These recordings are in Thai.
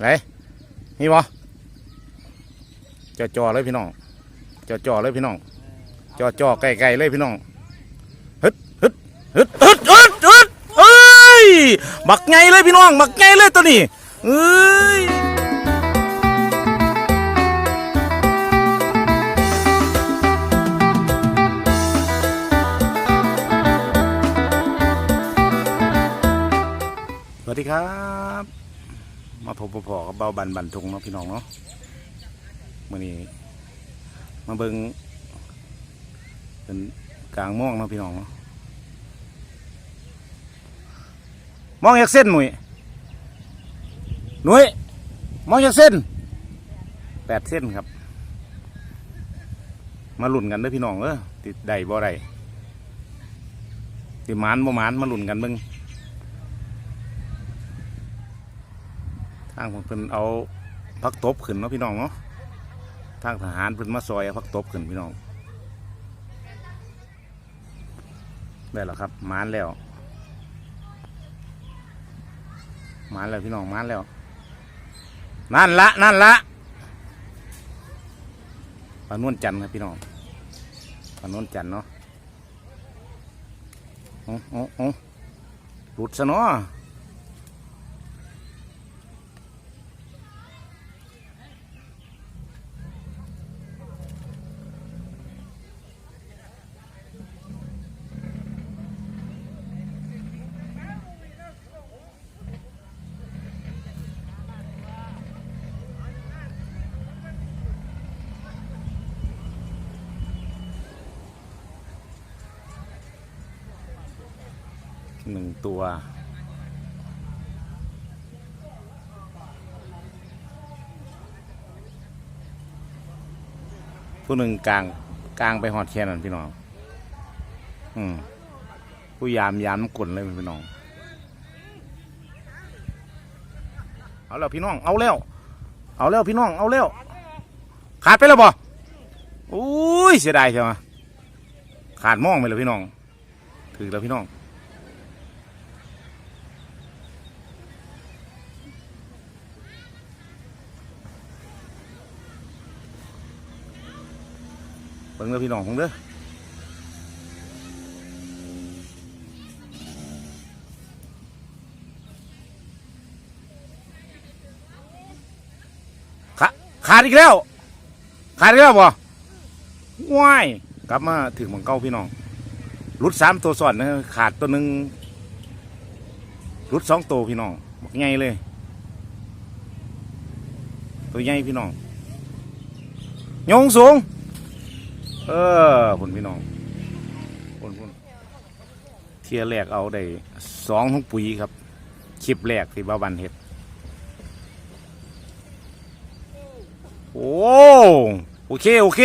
ไหนนี่บ่จอจอๆเลยพี่น้องจอจอๆเลยพี่น้องจอจอๆไก่ๆเลยพี่น้องฮึดฮึดฮึดฮึดฮึดฮึดเอ้ยบักไงเลยพี่น้องบักไงเลยตัวนี้เอ้ย วัสดีครับ มาพบพอกับเบาบันบันทุงเนาะพี่น้องเนาะมื่อนี้มาเบิงเป็นกลางม่วงเนาะพี่น้องเนาะมองอยากเส้นหนุ่ยหนุ่ยมองอยากเส้นแปดเส้นครับ มาหลุนกันเด้อพี่น้องเออติดใดบ่ได้ติหมานบ่มานมาหลุนกันเบิ่งางผมเพิ่นเอาพักตบขึ้นเนาะพี่น้องเนาะทางทหารเพิ่นมาซอยเอาพักตบขึ้นพี่น้องได้แล้วครับมานแล้วมานแล้วพี่น้องมานแล้ว นั่นละนั่นละปลานวลจันทร์ครับพี่น้องปลานวลจันทร์เนาะโอ้โอ้โอ้หลุดซะเนาะ หนึ่งตัว ผู้หนึ่งกลางกลางไปหอดแค่นั้นพี่น้อง อืมผู้ยามยามกลนเลยพี่น้อง เอาแล้วพี่น้อง เอาแล้ว เอาแล้วพี่น้อง เอาแล้ว ขาดไปแล้วบ่อุ้ยเสียดายใช่ไหมขาดมองไปเลยพี่น้อง ถือแล้วพี่น้อง บิ่งเด้อพี่น้องของเด้อขาขาดอีกแล้ว ขาดอีกแล้วบ่ว้ายกลับมาถึงหมังเก้าพี่น้องรุดสามตัวสอนนะขาดตัวหนึ่งรุดสองตัวพี่น้องบอกใหญ่เลย ตัวใหญ่พี่น้องยงสูง เออพุ่นพี่น้องพุ่นพุ่นเทียแรกเอาได้สองทุกปุ๋ยครับคลิปแรกที่บ้าบันเห็ด โอ้โอเค โอเค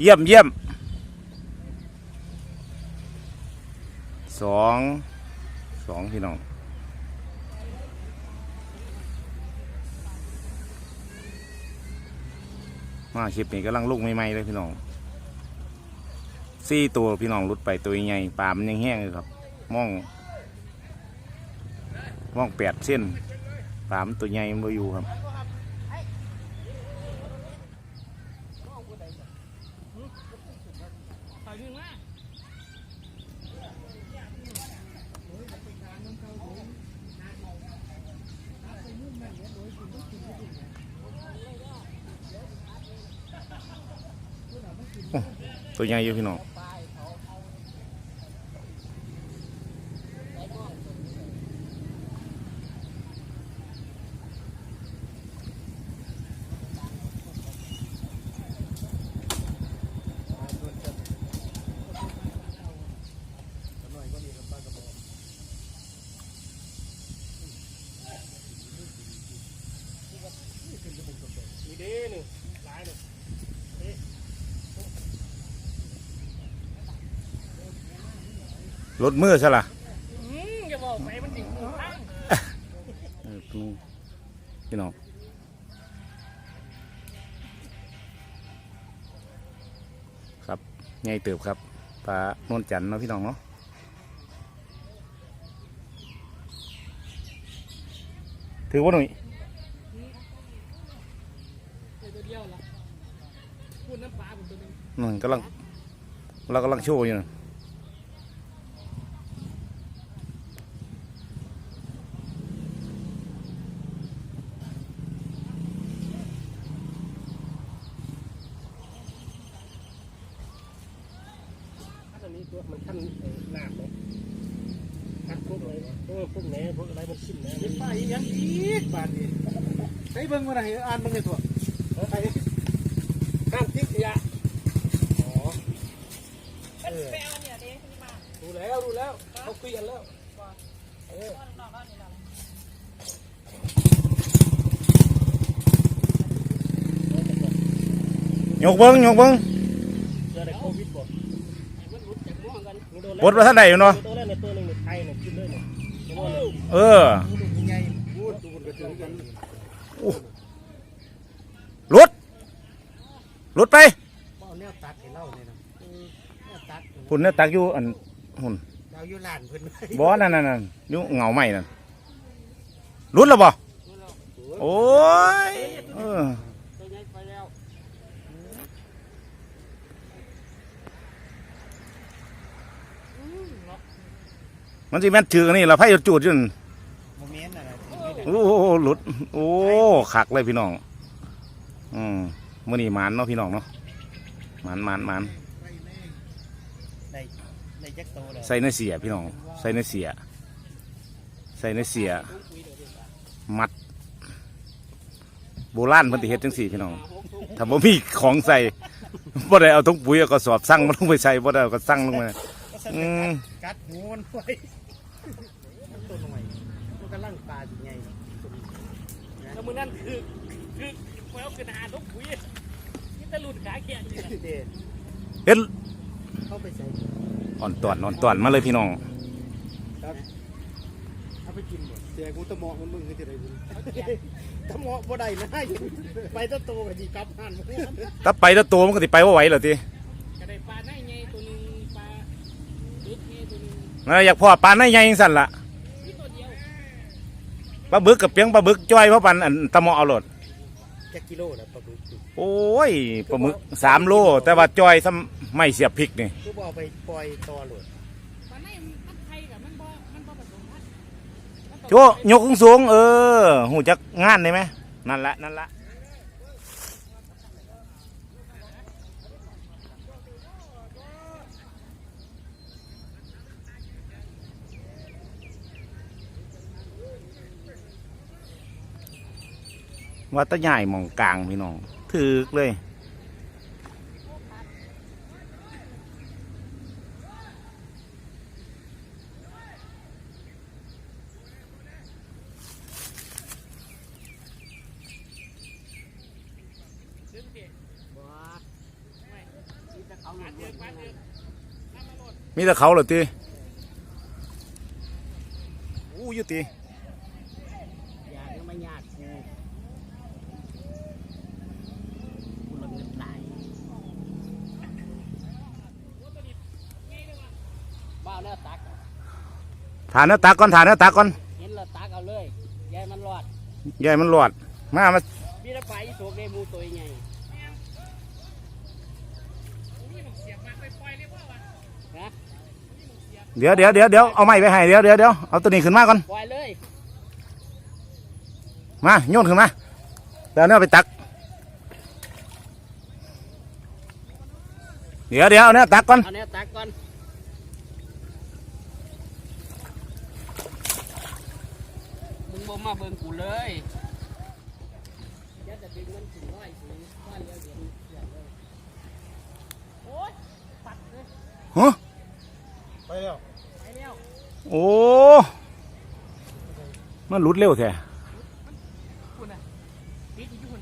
เยี่ยมเยี่ยมสองสองพี่น้องมาคลิปนี้กำลังลูกใหม่ๆเลยพี่น้อง ซี่ตัวพี่น้องรุดไปตัวใหญ่ปลามันยังแห้งเลยครับม่องม่องแปดเส้นปลามันตัวใหญ่มันอยู่ครับตัวใหญ่อยู่พี่น้อง รถมือซะละอย่าบอกไปมันดิ่งหูข้างเออตรงนู้นพี่น้องครับใหญ่เติบครับปลานวลจันเนาะพี่น้องเนาะถือว่าหนุ่ย เดี๋ยวตัวเดียวละพูดน้ำปลาผมตัวห นึงนั่นกำลังเรากำลังโชว์อยู่นะอันนี้ตัวมันขั้นหนามไหมขั้นพวกอะไรเออพวกแหนพวกอะไรมันขึ้นแหนเห็นป้ายยังอีกบาทนี่ใช้เบิ่งว่าไหนอ่านเบิ่งให้ทั่วไปห้ามทิ้งขยะอ๋อ ไปเอาเนี่ยเด้ที่มา รู้ แล้วรู้แล้วเขาคุยกันแล้วเออพ่อน้องก็นี่ละยกเบิ้งยกเบิ้งเจอในโควิดบ่มันรุดจากม่วงกันมึงโดนปลดมาท่านใดอยู่เนาะตัวแรกในตัวหนึ่งในไทยเนี่ยขึ้นเลยเนี่ยเห็นบ่เนี่ยเออยังไงพูดดูกันถึงกันหลุดหลุดไปบ่เอาแนวตัดให้เล่าเนี่ยนะแนวตัดคุณเนี่ยตักอยู่อันหุ่น เราอยู่ลานเพิ่นบ่นั่นนั่นนั่นอยู่เงาใหม่นั่นหลุดแล้วบ่โอ้ยเออตัวใหญ่ไปแล้วมันสิแม่นถืออันนี่ละไพ่จูดอยู่นั่นโมเมนต์อะไรโอ้โหหลุด โอ้ขักเลยพี่น้อง อืมมื่อนี้หมานเนาะพี่น้องเนาะหมานหมานหมานได้ได้ จักโตแล้วใส่ในเสียพี่น้อง ใส่ในเสีย ใส่ในเสีย มัด โบราณเพิ่นสิเฮ็ดจังสี่พี่น้อง ถ้าบ่มีของใส่บ่ได้เอาถุงปุ๋ยเอากระสอบสั่งมันลงไปใส่บ่ได้เอาก็สั่งลงมาก็สั่นอืมกัดหูมันไว้มันตัวน้อยมันกำลังปลาอยู่ไงแล้วมือนั่นคือคือแววขึ้นหาทุกปุ๋ยนี่ตะลุดขาแข็งนี่แหละเด้เฮ็ดเข้าไปใส่ อ่อนตอนอ่อนตอนมาเลยพี่น้องเอาไปกินหมดแต่กูตะเหมาะมันมึงคือจะได้บุญตะเหมาะบ่ได้นะไปตะโตก็สิกลับหันบ่ได้ถ้าไปแล้วตัวมันก็สิไปบ่ไหวแล้วติก็ได้ปลาในไงตัวหนึงปลาดุดไงตัวหนึงนั่นอยากพ่อปลาในใหญ่จังซั่นล่ะนี่ตัวเดียวปลาบึกกับเปียงปลาบึกจ้อยเพราะปันอันตะเหมาะเอาโลดจักกิโลแล้วปลาบึก โอ้ยปลาหมึกสามโล แต่ว่าจอยซ้ำไม่เสียบพริกนี่คือบ่เอาไปปล่อยต่อโลดปลาในมันไทยกับมันบ่มันบ่ผสมพันธุ์มันต้องโจยกสูงๆเออหูจักงานได้ไหมนั่นละนั่นละว่าแตะใหญ่หมองกลางพี่น้อง ถือกเลย มีแต่เขาหาเดือกมาเดือกน้ำมาเหรอตีอู้ยุตี อยากให้มันยากกูกูละเงินตาย บ้าแล้วตัก ฐานเนื้อตาก่อนฐานเนื้อตาก่อนเห็นแล้วตักเอาเลยยายมันรอดใหญ่มันหลอด มามาพี่ละไปอีโศกเดมูตัวใหญ่นี่มันเสียบมาไปปล่อยเรียกว่าวะนะเดี๋ยวเดี๋ยวเดี๋ยวเดี๋ยวเอาไม้ไปให้เดี๋ยวเดี๋ยวเดี๋ยวเอาตัวนี้ขึ้นมาก่อน ปล่อยเลยมาโยนขึ้นมาเดี๋ยวเอาเนื้อไปตัก เดี๋ยวเดี๋ยวเอาเนื้อตักก่อนเอาเนี้ยตักก่อนมึงบ่มาเบิ่งกูเลยเดี๋ยวจะดึงมันถึงร้อยสูงว่าเลี้ยวเดี๋ยวเดี๋ยวเลยโอ้ยปัดเลยฮะไปแล้วไปแล้วโอ้มันหลุดเร็วแท้คุณน่ะตีที่ออ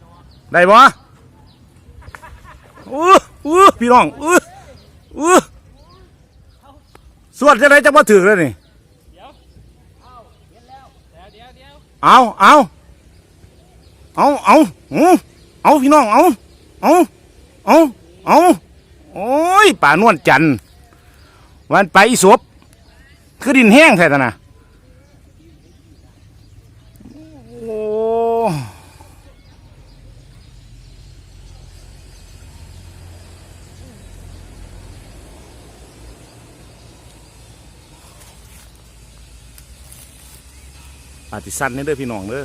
เนาะได้บ่อู้อู้พี่น้องอู้อู้สวดจะได้จะมาถึงแล้วนี่ เดี๋ยวเอาเห็นแล้วเดี๋ยวเดี๋ยว เดี๋ยวเอาเอาเอาเอาเอาพี่น้องเอาเอาเอาเอาโอ้ยป่านวลจันทร์วันไปอีสบคือดินแห้งแท้ตะนะ อาจจะสั้นนี่เด้อพี่น้องเด้อ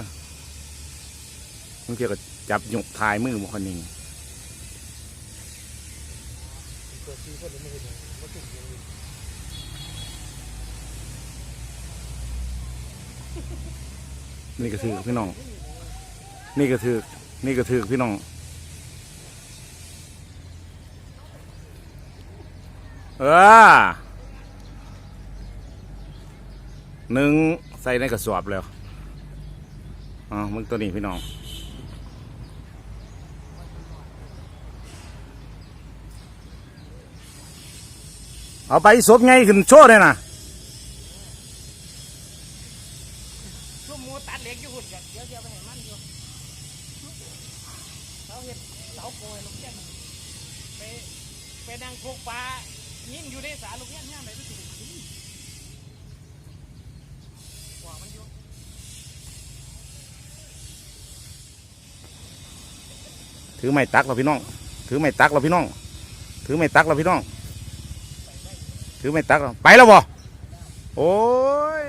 มึงเพียก็จับหยกทายมือบ่คนนี้ตัวซีคนหนว่งนี่ก็ถือพี่น้อง นี่ก็ถือนี่ก็ถือพี่น้องเออหนึ่งใส่ในกระสอบแล้ว อ๋อมึงตัวนี้พี่น้องเอาไปสดไงขึ้นโชว์เลยนะ ชั่วโมงตัดเหล็กอยู่หุ่นกันเดี๋ยวเดี๋ยวไปให้มันอยู่เขาเห็ดเสาโกยลูกเงี้ยไปไปนั่งพกปลายิ่งอยู่ในสาลูกเงี้ยย่างไหนไม่ถึงกว่ามันอยู่ ถือ ไม้ตักเราพี่น้อง ถือไม้ตักเราพี่น้อง ถือไม้ตักเราพี่น้อง ถือไม้ตักเราไปแล้วบ่โอ้ย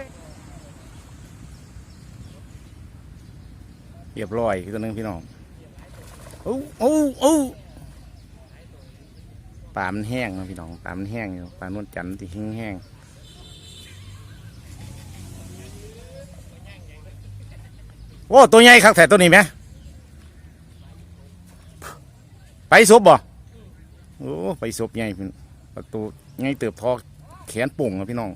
เรียบร้อยอีกตัวหนึงพี่น้องโอ้โอ้โอ้ปลามันแห้งนะพี่น้องปลามันแห้งอยู่ปลานวลจันทร์ที่แห้งแห้งโอ้ตัวใหญ่คักแต่ตัวนี้ไหม ไปซบบ่โอ้ไปซบใหญ่พี่ประตูใหญ่เติบทอแขนปุ่งอะพี่น้อง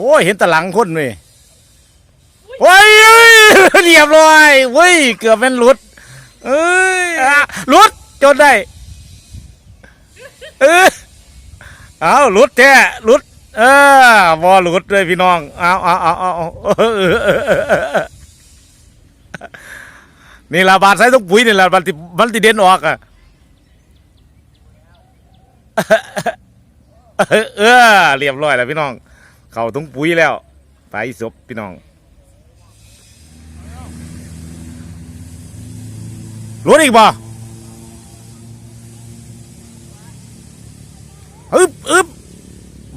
อ้ยเห็นตะหลังคนเลยโอ้ยเอ้ยเรียบร้อยเว้ยเกือบเป็นหลุดเอ้ยหลุดจนได้เออเอาหลุดแท้หลุด เออบอหลุดเลยพี่น้องเอาเอาเอาเอานี่ละบาดใส่ต้องปุ๋ยนี่ละมันติมันติเด่นออกอะเออเรียบร้อยแล้วพี่น้อง เข้าถุงปุ๋ยแล้วไปศพพี่น้องรู้อีกบ่อึบอึบ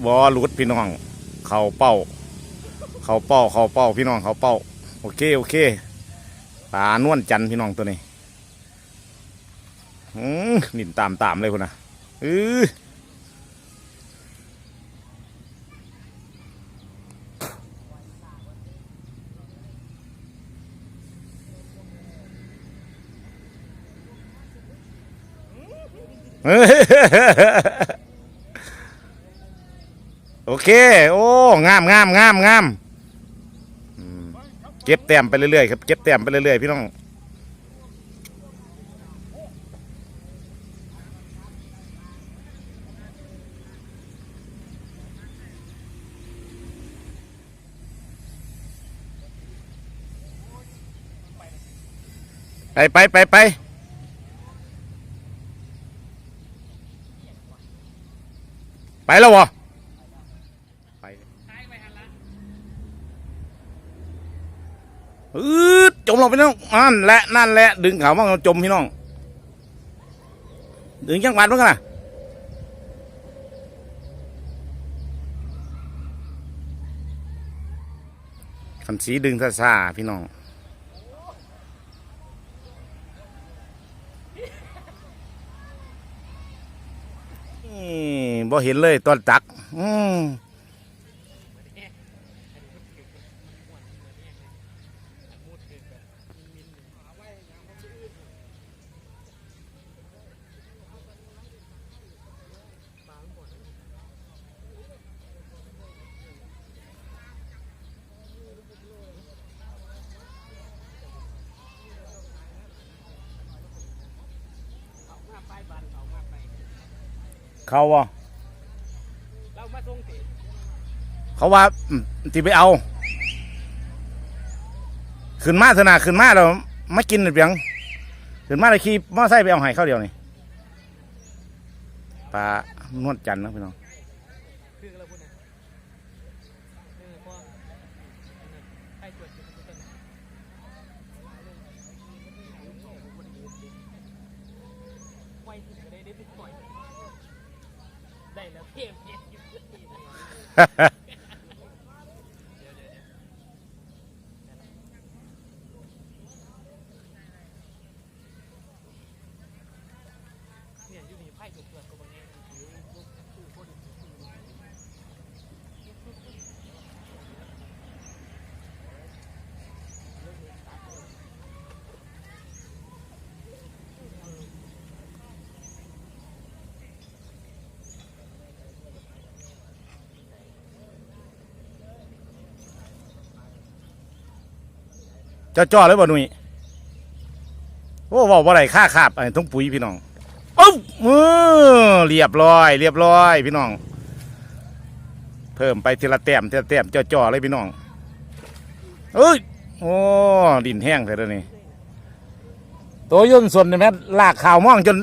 บ่หลุดพี่น้อง เข้าเป้า เข้าเป้า เข้าเป้า พี่น้อง เข้าเป้า โอเค โอเคปลานวลจันพี่น้องตัวนี้ อืมนินตามตามเลยคนน่ะเออ โอเค โอ้งามงามงามงามเก็บแต้มไปเรื่อยๆครับเก็บแต้มไปเรื่อยๆพี่น้องไปไปไปไป ไปแล้ววะไปอืจมลงไปน้องนั่นแหละนั่นแหละดึงเขาบ้างจมพี่น้อง ดึงจังหวัดบ้างนะคันสีดึงซาซาพี่น้องนี่ บ่เห็นเลยตอนตัก อืมเขาว่า เรามาส่งสิ เขาว่าอืมที่ไปเอา ขึ้นมาเถอะนะขึ้นมาแล้วมากินหรือยังขึ้นมาเลยขี่มอไซค์ไปเอาไห้ข้าวเดียวนี่ปลานวดจันทร์นะพี่น้องคือเราพูดนะเออพอใครตรวจอยู่ตรงนั้นไว้ที่ไหนได้ได้ทุกหน่อยได้แล้วเพียงเพียงอยู่เนี่ยอยู่นี่ไพ่ถูกเปิดตัวนี้ถือลูกคู่คน เจ้าจ้อเลยบ่หนุ่ยโอ้บอกว่าไรค่าขาบไอ้ต้องปุ๋ยพี่น้องอ๊บเออเรียบร้อย เรียบร้อย พี่น้อง เพิ่มไปทีละแต้มทีละแต้มเจ้าจ้อเลยพี่น้องเอ้ยโอ้ดินแห้งเลยเดี๋ยวนี้ตัวย่นส่วนนี่แม่ลากข่าวม่องจน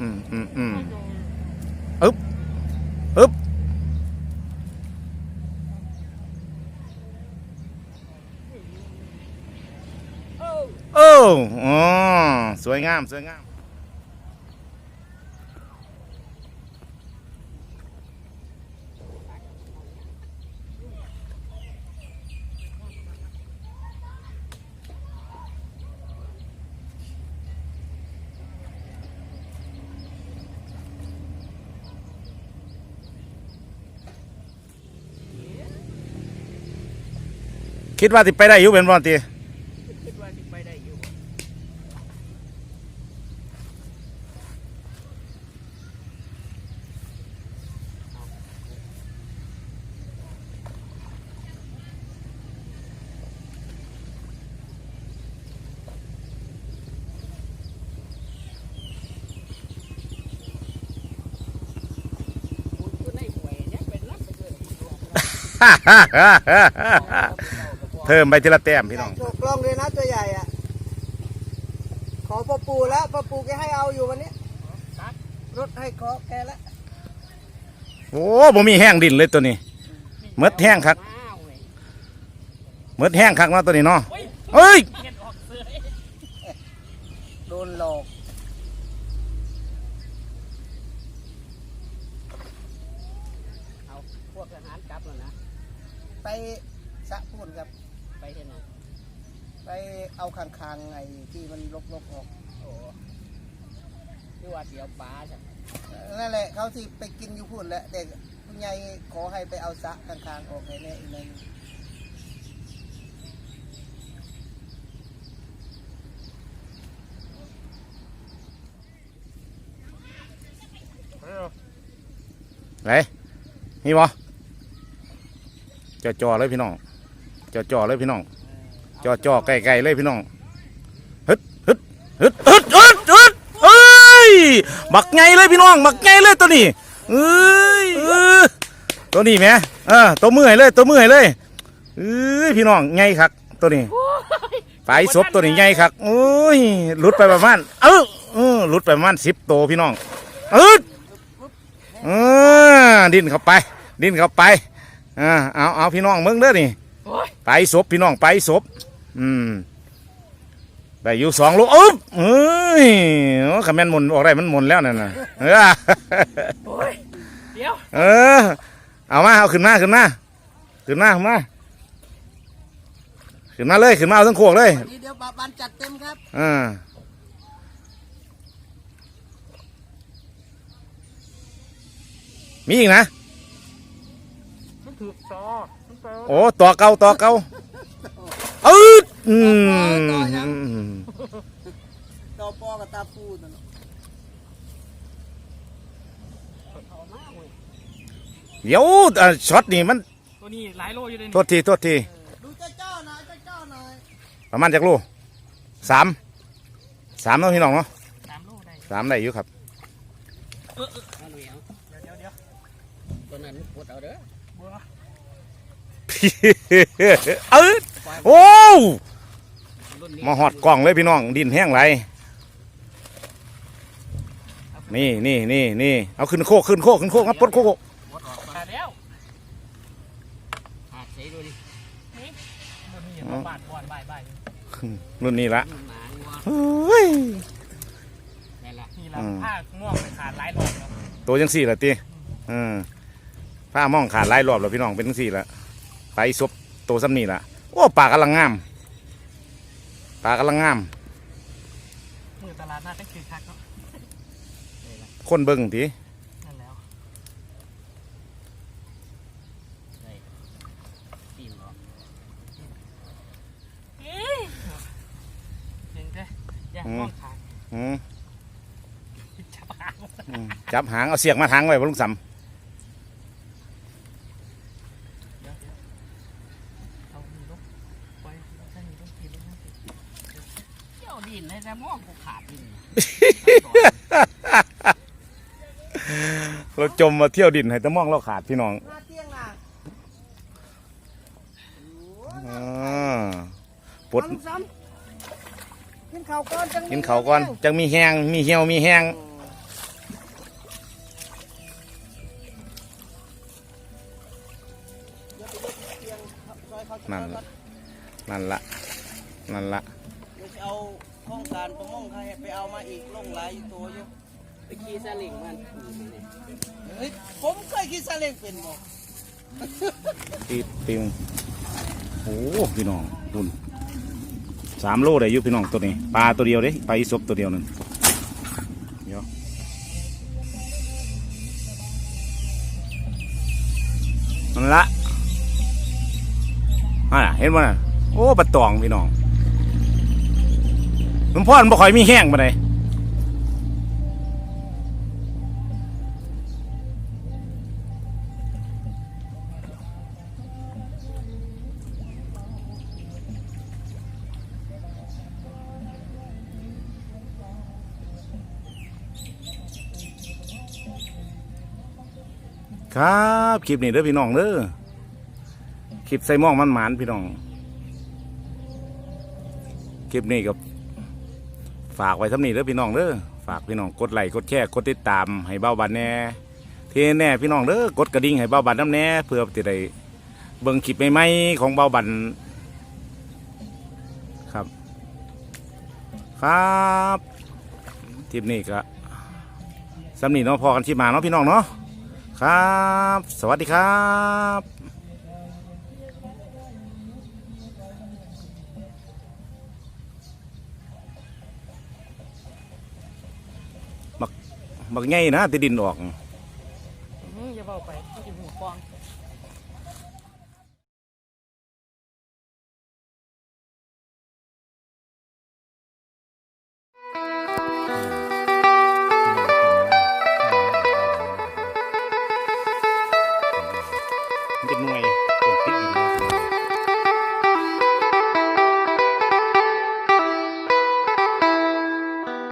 อืมอืมอืมอึ๊บอึ๊บ โอ๋อสวยงาม สวยงาม คิดว่าติไปได้อยู่เป็นบอลตี คิดว่าสิไปได้อยู่ คุณอยู่ในหวยเนี่ยเป็นรับไปเกิน เพิ่มไปทีละแต้มพี่น้อง โชว์กล้องเลยนะตัวใหญ่อะขอพ่อปู่แล้วพ่อปู่แกให้เอาอยู่วันนี้รถให้ขอแกแล้วโอ้บ่มีแห้งดินเลยตัวนี้เมดแห้งคักว้าวเว้ยเมดแห้งคักเนาะตัวนี้เนาะเอ้ยเห็นออกเสือโดนหลอก เอาพวกทหารกลับแล้วนะ ไป สะพูนครับ ไปเห็นไหมไปเอาคางๆไอ้ที่มันลกๆออกโอ้ที่ว่าเสียวปลาใช่ไหมนั่นแหละเขาที่ไปกินอยู่พูนแหละเด็กคุณยายขอให้ไปเอาสะคางๆออกให้แน่อีกหนึงไหนนี่บ่ จอจอเลยพี่น้องจอจอเลยพี่น้องจอจอๆไก่ไก่ๆเลยพี่น้องฮึดฮึดฮึดฮึดฮึดฮึดเอ้ยบักไงเลยพี่น้องบักไงเลยตัวนี้เอ้ยตัวนี้แหมเออตัวมือให้เลยตัวมือให้เลยเอ้ยพี่น้องไงคักตัวนี้ไปศพตัวนี้ใหญ่ครับโอ้ยหลุดไปประมาณเออเออหลุดไปประมาณสิบตัวพี่น้องเออเออดิ้นเข้าไป ดิ้นเข้าไป อ่าเอาเอาพี่น้องเมืองเด้อนี่โอ้ยไปศพพี่น้องไปศพอืมได้อยู่สองลูกอึ๊บเอ้ยโอ้คำแม่นหมุนออกได้มันหมุนแล้วนั่นน่ะเออโอ้ยเดี๋ยวเออเอามาเอาขึ้นมาขึ้นมาขึ้นมาขึ้นมาขึ้นมาเลยขึ้นมาเอาทั้งโคกเลยนี่เดี๋ยวปาบันจัดเต็มครับอ่ามีอีกนะ มันถือซอมันซอโอ้ตัวเก่าตัวเก่าอืดอืมต่อปอกับตาปูนั่นน่ะเอามาเว้ยเดี๋ยวอะช็อตนี่มันตัวนี้หลายโลอยู่เลยโทษทีโทษทีดูเจ้าเจ้าหน่อยเจ้าเจ้าหน่อยประมาณจากโลสามสามเนาะพี่น้องเนาะสามโลได้สามได้อยู่ครับ เอาหน่อยเอาเดี๋ยวเดี๋ยวเดี๋ยวตัวนั้นปวดเอาเด้อบัว เอ้ยโอ้รุ่นนี้มาหอดกล่องเลยพี่น้อง ดินแห้งไรนี่นี่นี่นี่เอาขึ้นโคกขึ้นโคกขึ้นโคกครับปลดโคกปวดออกมาแล้วขาดใส่ดูดิตัวนี้อย่ามาบาดบอลบายบายรุ่นนี้ละหมางัวเฮ้ยนี่นล่ะนี่ละผ้าม่วงไปขาดหลายรอบแล้วตัวยังสี่ละตีอืมผ้ามองขาดหลายรอบแล้วพี่น้องเป็นจังสี่ละ ไปซบตัวซ้ำนี่ละโอ้ปลากำลังงามปลากำลังงามมือตลาดน่าจะคือคักเนาะคนเบิ่งทีนั่นแล้วได้ปีนออกเอ๊ะเห็นไหมอย่าม่วงขาดอืมจับหางอืมจับหางเอาเสียกมาทางไว้บ่ลุงสเอามีลูกไปใช่มีลูกกินแล้วนะ เที่ยวดินเลย แต่มองกูขาดดินำเราจมมาเที่ยวดินให้แตะมองเราขาดพี่น้องหน้าเที่ยงน่ะอ่าปลดเอาลูกซ้ำกินข้าวก่อนจังกินเขาวก่อนจังมีแห้งมีเหี่ยวมีแห้งนั่นละนั่นละนั่นละเดี๋ยวจะ เอาห้องการประมงใครไปเอามาอีกลงหลายอยู่ตัวอยู่ไปขี่ซาเลิงมันเฮ้ยผมเคยคิดซาเล้งเป็นบ่ตีปิงโอ้พี่น้องดุนสามโลได้อยู่พี่น้องตัวนี้ปลาตัวเดียวเด้ปลาอีสบตัวเดียวนึงเดี๋ยวนั่นละอ่าเห็นบ่น่ะโอ้ปลาตองพี่น้อง หลวงพ่อมันบ่ค่อยมีแห้งปานใดครับคลิปนี้เด้อพี่น้องเด้อคลิปใส่หมองมันหมานพี่น้องคลิปนี้กับ ฝากไว้ทำนีเด้อพี่น้องเด้อฝากพี่น้องกดไลค์กดแชร์กดติดตามให้เบ้าบันแน่ที่แน่พี่น้องเด้อกดกระดิ่งให้เบ้าบันน้ำแน่เพื่อจะได้เบิ่งคลิปใหม่ๆของเบ้าบันครับ ครับคลิปนี้ก็สำนีเนาะพอกันที่มาเนาะพี่น้องเนาะครับ สวัสดีครับ บักไงนะติดินออกอื้ออย่าเบาไปต้องกินหูฟอง